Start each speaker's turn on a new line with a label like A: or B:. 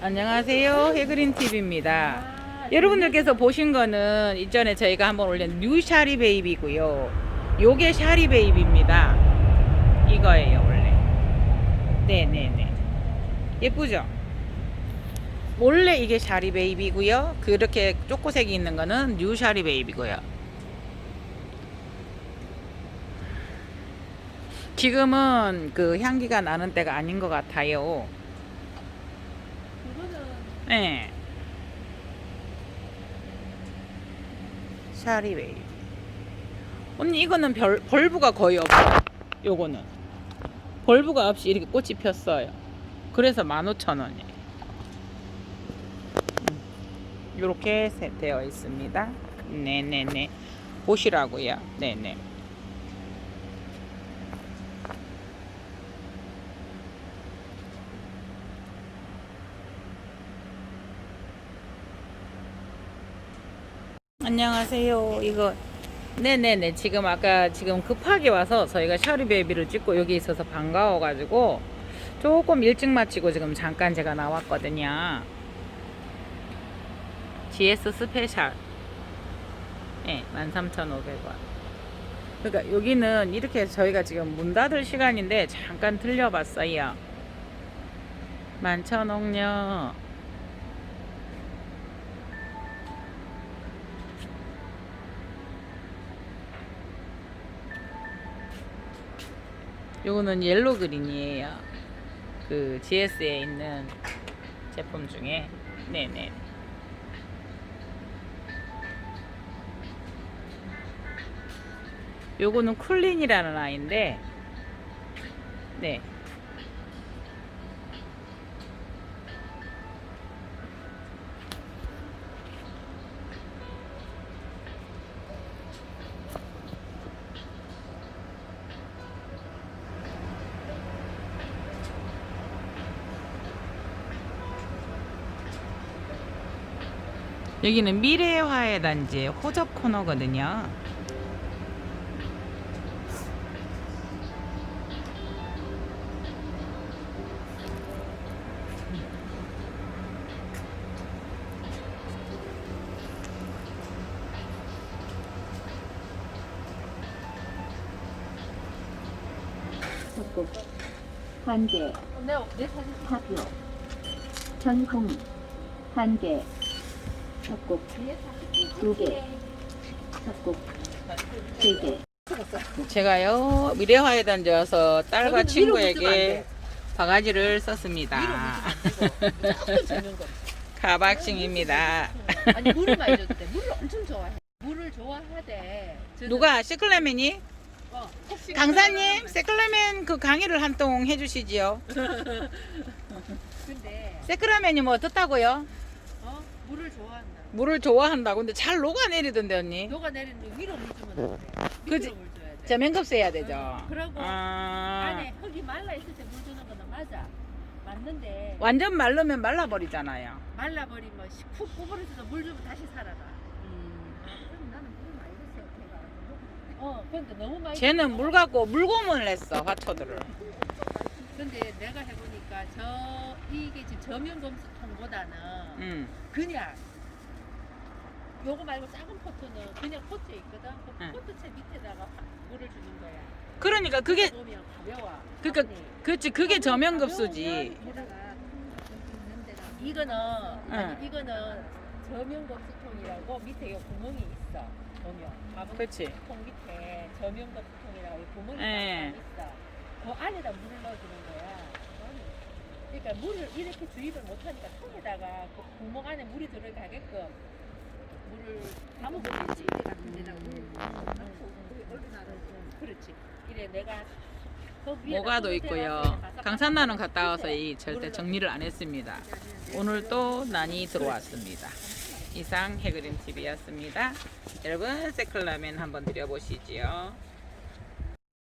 A: 안녕하세요. 해그린 TV입니다. 여러분들께서 보신 거는 이전에 저희가 한번 올린 뉴 샤리 베이비고요. 요게 샤리 베이비입니다. 이거예요. 네네네. 예쁘죠? 원래 이게 샤리 베이비고요. 그렇게 쪼꼬색이 있는 거는 뉴 샤리 베이비고요. 지금은 그 향기가 나는 때가 아닌 것 같아요. 네. 샤리 베이. 언니 이거는 별, 벌브가 거의 없어. 요거는. 벌브가 없이 이렇게 꽃이 폈어요. 그래서 15,000원이에요. 이렇게 되어 있습니다. 네네네. 보시라고요. 네네. 안녕하세요. 이거 네네네. 지금 아까 지금 급하게 와서 저희가 샤리 베이비를 찍고 여기 있어서 반가워 가지고 조금 일찍 마치고 지금 잠깐 제가 나왔거든요. GS 스페셜. 네, 13,500원. 그러니까 여기는 이렇게 저희가 지금 문 닫을 시간인데 잠깐 들려봤어요. 만천옥녀. 요거는 옐로 그린이에요. 그 GS에 있는 제품 중에 네네. 요거는 쿨린이라는 아이인데 네. 여기는 미래화해 단지의 호접 코너거든요.
B: 내, 사진.
C: 파표 전공 한개 협곡 두개 협곡 세개
A: 제가요 미래화해 단지 와서 딸과 친구에게 바가지를 썼습니다. 가박싱입니다.
B: 아니 물을 많이 돼. 물을 엄청 좋아해. 물을 좋아하대. 저는-
A: 누가 시클레멘이?
B: 어,
A: 강사님 세클레멘 그 강의를 한 통 해주시지요.
B: 근데
A: 세클레멘이 뭐 어떻다고요?
B: 어 물을 좋아한다.
A: 물을 좋아한다고 근데 잘 녹아내리던데 언니.
B: 너가 내리는데 위로 물 주면 안 돼.
A: 그지?
B: 밑으로 물 줘야 돼.
A: 저면급수 해야 되죠.
B: 응, 그러고
A: 아,
B: 안에 흙이 말라 있을 때 물 주는 거는 맞아. 맞는데
A: 완전 말르면 말라버리잖아요.
B: 말라버리면 푹 구부러져서 물 주면 다시 살아나. 아, 그럼 나는 물을 많이 줬어. 걔가. 어, 근데 너무 많이.
A: 쟤는. 물 갖고 물고문을 했어 화초들을.
B: 근데 내가 해보니까 저 저면 검수통보다는
A: 음.
B: 그냥 요거 말고 작은 포트는 그냥 포트에 있거든. 그
A: 응.
B: 포트채 밑에다가 화- 물을 주는 거야.
A: 그러니까 그게
B: 보면 가벼워.
A: 그러니까
B: 아니,
A: 그렇지 그게 저면 급수지.
B: 게다가 이거는 아니 이거는 저면검수통이라고 밑에 요 구멍이 있어. 보면 가본
A: 그렇지.
B: 통 밑에 저면검수통이라고 이 구멍이
A: 예.
B: 있어. 그 안에다 물을 넣어주는 거야. 그러니까 물을 이렇게 주입을 못하니까 통에다가 그 구멍 안에 물이 들어가게끔 물을. 같은 데다가 물을 넣고 얼른 알아. 그렇지. 이래 내가 그 위에다
A: 모가도
B: 물을
A: 있고요.
B: 바삭바삭
A: 강산나는 갔다 와서 이 절대
B: 물을
A: 정리를 안 했습니다. 오늘 또 난이 들어왔습니다. 이상 해그린 TV였습니다. 여러분 세클라멘 한번 드려보시지요.